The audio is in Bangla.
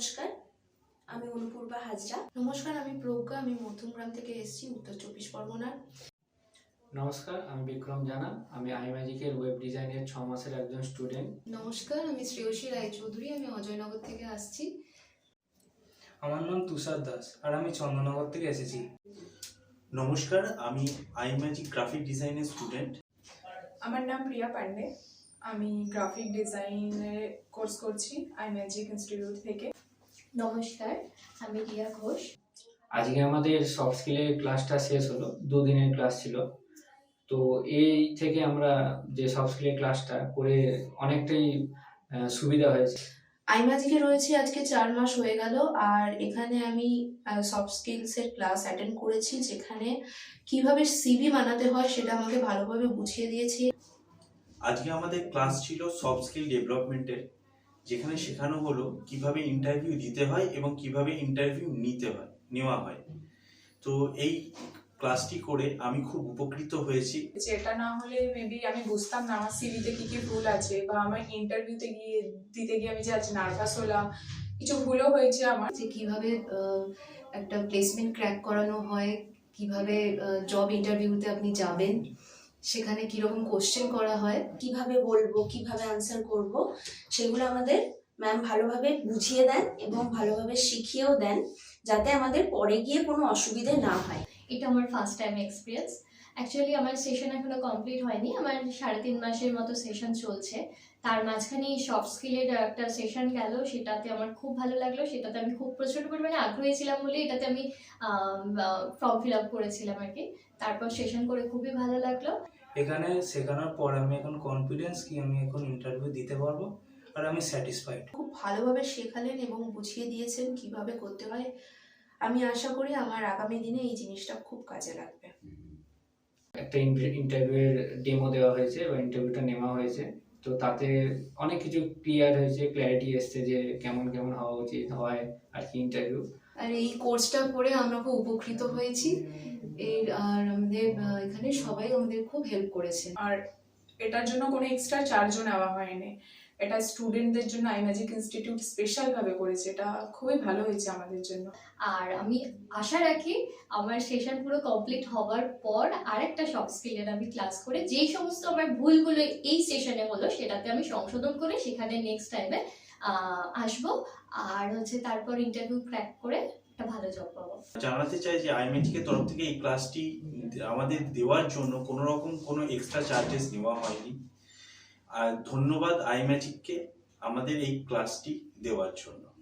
নমস্কার আমি অনুপূর্বা হাজরা। নমস্কার আমি প্রজ্ঞা আমি মধ্যমগ্রাম থেকে এসেছি উত্তর চব্বিশ পরগনার নমস্কার আমি বিক্রম জানা আমি আইম্যাজিকের ওয়েব ডিজাইনের ছ মাসের একজন স্টুডেন্ট। নমস্কার আমি শ্রেয়সী রায়চৌধুরী আমি অজয়নগর থেকে আসছি। আমার নাম তুষার দাস আর আমি চন্দননগর থেকে এসেছি। নমস্কার আমি আইম্যাজিক গ্রাফিক ডিজাইনের স্টুডেন্ট। আমার নাম প্রিয়া পান্ডে আমি গ্রাফিক ডিজাইনের কোর্স করছি আই ম্যাজিক ইনস্টিটিউট থেকে। নমস্কার আমি রিয়া ঘোষ। আজকে আমাদের সফট স্কিলের ক্লাসটা শেষ হলো দুদিনের ক্লাস ছিল। তো এই থেকে আমরা যে সফট স্কিলের ক্লাসটা করে অনেকটাই সুবিধা হয়েছে। আইম্যাজিকে রয়েছে আজকে চার মাস হয়ে গেল আর এখানে আমি সফট স্কিলসের ক্লাস অ্যাটেন্ড করেছি যেখানে কীভাবে সিভি বানাতে হয় সেটা আমাকে ভালোভাবে বুঝিয়ে দিয়েছে। আজকে আমাদের ক্লাস ছিল সফট স্কিল ডেভেলপমেন্টের যেখানে শেখানো হলো কীভাবে ইন্টারভিউ দিতে হয় এবং কীভাবে ইন্টারভিউ নিতে হয় নেওয়া হয়। তো এই ক্লাসটি করে আমি খুব উপকৃত হয়েছি। এটা না হলে মেবি আমি বুঝতাম না আমার সিভিতে কি কি ভুল আছে বা আমার ইন্টারভিউতে গিয়ে দিতে গিয়ে আমি যে আজ নার্ভাস হলাম। কিছু ভুলও হয়েছে আমার। যে কীভাবে আহ, একটা প্লেসমেন্ট ক্র্যাক করানো হয় কীভাবে জব ইন্টারভিউতে আপনি যাবেন। সেখানে কীরকম কোশ্চেন করা হয়, কীভাবে বলব, কীভাবে আনসার করব, সেগুলো আমাদের ম্যাম ভালোভাবে বুঝিয়ে দেন এবং ভালোভাবে শিখিয়েও দেন, যাতে আমাদের পরে গিয়ে কোনো অসুবিধে না হয়। এটা আমার ফার্স্ট টাইম এক্সপিরিয়েন্স অ্যাকচুয়ালি আমার সেশন এখনও কমপ্লিট হয়নি। আমার সাড়ে তিন মাসের মতো সেশন চলছে। তার মাঝখানে সফট স্কিলের একটা সেশন গেল। সেটাতে আমার খুব ভালো লাগল। সেটাতে আমি খুব প্রচণ্ড পরিমাণে আগ্রহী ছিলাম বলে এটাতে আমি ফর্ম ফিল আপ করেছিলাম আর কি। তারপর সেশন করে খুবই ভালো লাগল। এখানে শেখানোর পর আমি এখন কনফিডেন্স কি আমি এখন ইন্টারভিউ দিতে পারব? আর আমি স্যাটিসফাইড খুব ভালোভাবে শেখালেন এবং বুঝিয়ে দিয়েছেন কীভাবে করতে হয়। আমি আশা করি আমার আগামী দিনে এই জিনিসটা খুব কাজে লাগবে। একটা ইন্টারভিউয়ের ডেমো দেওয়া হয়েছে বা ইন্টারভিউটা নেওয়া হয়েছে। তো তাতে অনেক কিছু ক্লিয়ার হয়েছে ক্ল্যারিটি এসছে যে কেমন কেমন হওয়া উচিত হয় আর কি ইন্টারভিউ আর এই কোর্সটা করে আমরা খুব উপকৃত হয়েছি। এর আর আমাদের এখানে সবাই আমাদের খুব হেল্প করেছে। আর এটার জন্য কোনো এক্সট্রা চার্জও নেওয়া হয়নি। এটা স্টুডেন্টদের জন্য আই ম্যাজিক ইনস্টিটিউট স্পেশালভাবে করেছে। এটা খুবই ভালো হয়েছে আমাদের জন্য। আর আমি আশা রাখি আমার সেশন পুরো কমপ্লিট হওয়ার পর আরেকটা সফট স্কিলের আমি ক্লাস করে যেই সমস্ত আমার ভুলগুলো এই সেশনে হলো সেটাতে আমি সংশোধন করে সেখানে নেক্সট টাইমে আসব। আর হচ্ছে তারপর ইন্টারভিউ ক্র্যাক করে একটা ভালো জব পাবো। জানাতে চাই যে আইম্যাজিকের তরফ থেকে এই ক্লাসটি আমাদের দেওয়ার জন্য কোনো রকম কোনো এক্সট্রা চার্জেস নেওয়া হয়নি। আর ধন্যবাদ আইম্যাজিককে আমাদের এই ক্লাসটি দেওয়ার জন্য।